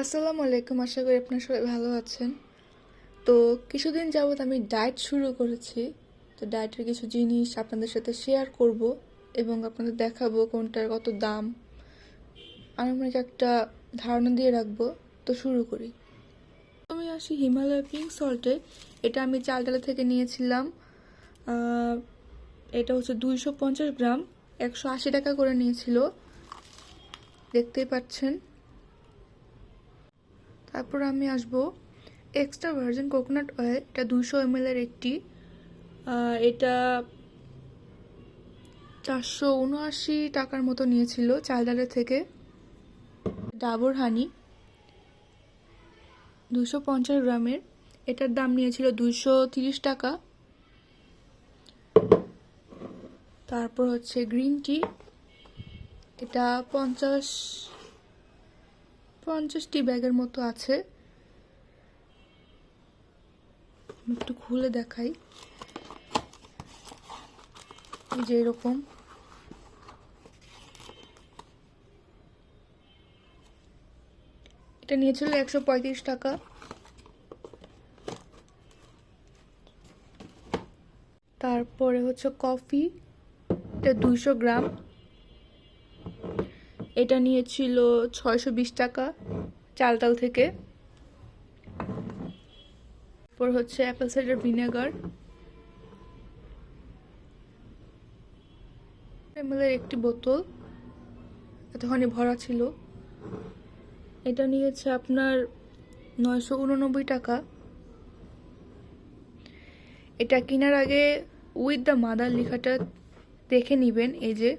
আসসালামু আলাইকুম, আশা করি আপনারা সবাই ভালো আছেন। তো কিছুদিন যাবত আমি ডায়েট শুরু করেছি। তো ডায়েটের কিছু জিনিস আপনাদের সাথে শেয়ার করব এবং আপনাদের দেখাবো কোনটার কত দাম। আনুমানিক একটা ধারণা দিয়ে রাখব, তো শুরু করি। আমি আসি হিমালয় পিঙ্ক সল্টে। এটা আমি চালডালা থেকে নিয়েছিলাম। এটা হচ্ছে দুইশো পঞ্চাশ গ্রাম। একশো আশি টাকা করে নিয়েছিল। দেখতেই পাচ্ছেন। তারপর আমি আসব এক্সট্রা ভার্জিন কোকোনাট অয়েল এটা দুশো এম এর একটি এটা চারশো উনআশি টাকার মতো নিয়েছিল চালডালের থেকে। ডাবর হানি দুশো পঞ্চাশ গ্রামের, এটার দাম নিয়েছিল দুশো তিরিশ টাকা। তারপর হচ্ছে গ্রিন টি এটা পঞ্চাশ পঞ্চাশটি ব্যাগের মতো আছে। একটু খুলে দেখাই। যে এরকম। এটা নিয়েছিল একশো পঁয়ত্রিশ টাকা। তারপরে হচ্ছে কফি। এটা দুইশো গ্রাম। এটা নিয়েছিল ছয়শো বিশ টাকা চালতাল থেকে। তারপর হচ্ছে অ্যাপেল সাইডার ভিনেগার এমএলের একটি বোতল, এতখানি ভরা ছিল। এটা নিয়েছে আপনার নয়শো উননব্বই টাকা। এটা কেনার আগে উইথ দ্য মাদার লেখাটা দেখে নেবেন, এই যে।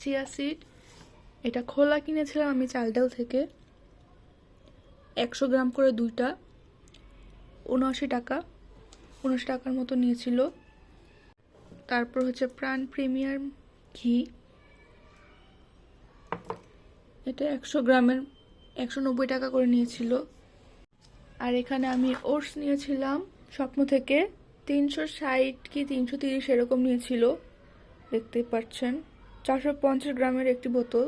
চিয়া সিড এটা খোলা কিনেছিলাম আমি চালডাল থেকে। একশো গ্রাম করে দুইটা। উনআশি টাকা। উনআশি টাকার মতো নিয়েছিল। তারপর হচ্ছে প্রাণ প্রিমিয়ার ঘি। এটা একশো গ্রামের একশো নব্বই টাকা করে নিয়েছিল। আর এখানে আমি ওটস নিয়েছিলাম স্বপ্ন থেকে। তিনশো ষাট কি তিনশো তিরিশ এরকম নিয়েছিল। দেখতে পাচ্ছেন। চারশো পঞ্চাশ গ্রামের একটি বোতল।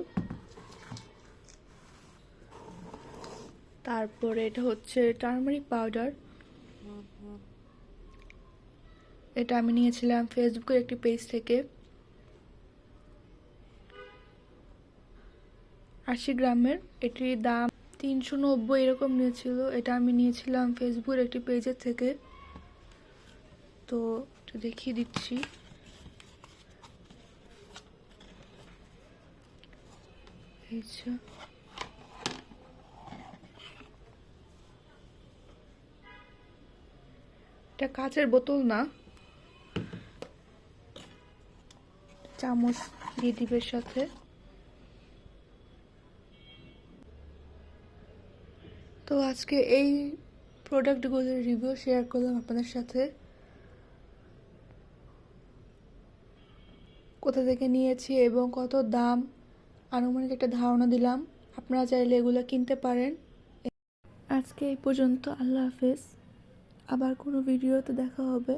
তারপরে এটা হচ্ছে টার্মারিক পাউডার। এটা আমি নিয়েছিলাম ফেসবুকের একটি পেজ থেকে। আশি গ্রামের এটির দাম তিনশো নব্বই এরকম নিয়েছিল। এটা আমি নিয়েছিলাম ফেসবুকের একটি পেজের থেকে। তো দেখিয়ে দিচ্ছি। যে। এটা কাচের বোতল না। চামচ দিয়ে দিবের সাথে। তো আজকে এই প্রোডাক্টগুলোর রিভিউ শেয়ার করলাম আপনাদের সাথে। কোথা থেকে নিয়েছি এবং কত দাম আনুমানিক একটা ধারণা দিলাম। আপনারা চাইলে এগুলো কিনতে পারেন। আজকে এই পর্যন্ত। আল্লাহ হাফেজ। আবার কোনো ভিডিওতে দেখা হবে।